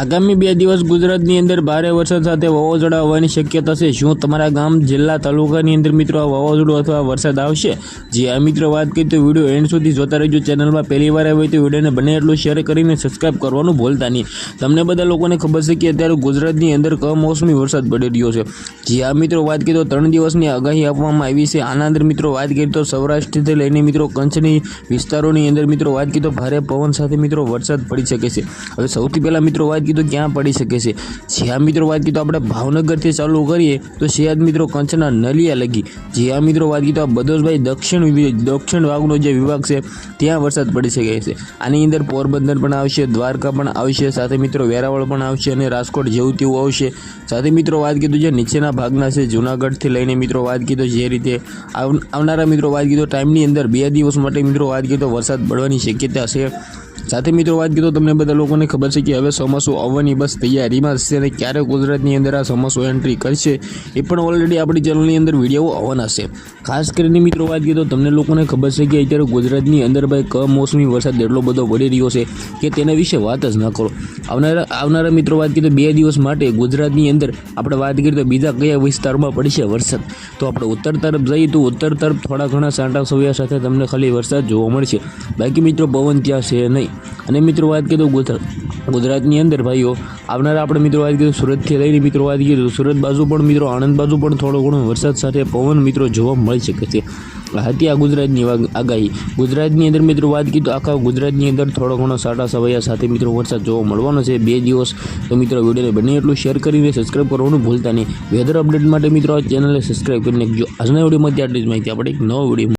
આગામી બે દિવસ ગુજરાતની અંદર ભારે વરસાદ સાથે વાવાઝોડા આવવાની શક્યતા છે. શું તમારા ગામ, જિલ્લા, તાલુકાની અંદર મિત્રો આ વાવાઝોડું અથવા વરસાદ આવશે? જે આ મિત્રો વાત કરી તો વીડિયો એન્ડ સુધી જોતા રહેજો. ચેનલમાં પહેલી વાર આવે તો વિડીયોને બને એટલું શેર કરીને સબસ્ક્રાઇબ કરવાનું ભૂલતા નહીં. તમને બધા લોકોને ખબર છે કે અત્યારે ગુજરાતની અંદર કમોસમી વરસાદ પડી રહ્યો છે. જે આ મિત્રો વાત કરી તો ત્રણ દિવસની આગાહી આપવામાં આવી છે. આના અંદર મિત્રો વાત કરી તો સૌરાષ્ટ્રથી લઈને મિત્રો કચ્છની વિસ્તારોની અંદર મિત્રો વાત કરી તો ભારે પવન સાથે મિત્રો વરસાદ પડી શકે છે. હવે સૌથી પહેલાં મિત્રો વાત કીધું ક્યાં પડી શકે છે? જ્યાં મિત્રો વાત તો આપણે ભાવનગરથી ચાલુ કરીએ, તો શિયાદ મિત્રો કચ્છના નલિયા લગી. જ્યાં મિત્રો વાત તો આ બધોસભાઈ દક્ષિણ દક્ષિણ ભાગનો જે વિભાગ છે, ત્યાં વરસાદ પડી શકે છે. આની અંદર પોરબંદર પણ આવશે, દ્વારકા પણ આવશે, સાથે મિત્રો વેરાવળ પણ આવશે અને રાજકોટ જેવું તેવું આવશે. સાથે મિત્રો વાત કીધું જે નીચેના ભાગના છે, જુનાગઢથી લઈને મિત્રો વાત કીધો જે રીતે આવ- આવનારા મિત્રો વાત કીધો ટાઈમની અંદર બે દિવસ માટે મિત્રો વાત કીધો વરસાદ પડવાની શક્યતા છે. સાથે મિત્રો, વાત કીધો તમને બધા લોકોને ખબર છે કે હવે ચોમાસું આવવાની બસ તૈયારીમાં હશે અને ક્યારે ગુજરાતની અંદર આ ચોમાસું એન્ટ્રી કરશે એ પણ ઓલરેડી આપણી ચેનલની અંદર વીડિયો આવવાના છે. ખાસ કરીને મિત્રો, વાત કીધું તમને લોકોને ખબર છે કે અત્યારે ગુજરાતની અંદર ભાઈ કમોસમી વરસાદ એટલો બધો પડી રહ્યો છે કે તેના વિશે વાત જ ન કરો. આવનારા આવનારા મિત્રો, વાત કીધું બે દિવસ માટે ગુજરાતની અંદર આપણે વાત કરીએ તો બીજા કયા વિસ્તારમાં પડશે વરસાદ? તો આપણે ઉત્તર તરફ જઈએ તો ઉત્તર તરફ થોડા ઘણા સાંટા સવ્યા સાથે તમને ખાલી વરસાદ જોવા મળશે. બાકી મિત્રો, પવન ત્યાં છે નહીં. અને મિત્રો વાત કરીએ તો ગુજરાત, ગુજરાતની અંદર ભાઈઓ, આવનાર આપણે મિત્રો વાત કરીએ સુરતથી લઈને મિત્રો વાત કરીએ તો સુરત બાજુ પણ મિત્રો, આણંદ બાજુ પણ થોડો ઘણો વરસાદ સાથે પવન મિત્રો જોવા મળી શકે છે. હતી આ ગુજરાતની આગાહી. ગુજરાતની અંદર મિત્રો વાત કીધું આખા ગુજરાતની અંદર થોડો ઘણો સાટા સવૈયા સાથે મિત્રો વરસાદ જોવા મળવાનો છે. બે દિવસ તો મિત્રો વિડીયોને બને એટલું શેર કરીને સબસ્ક્રાઈબ કરવાનું ભૂલતા નહીં. વેધર અપડેટ માટે મિત્રો આ ચેનલને સબસ્ક્રાઈબ કરીને જો આજના વિડીયોમાંથી આટલી જ માહિતી આપણે. એક નવો વીડિયો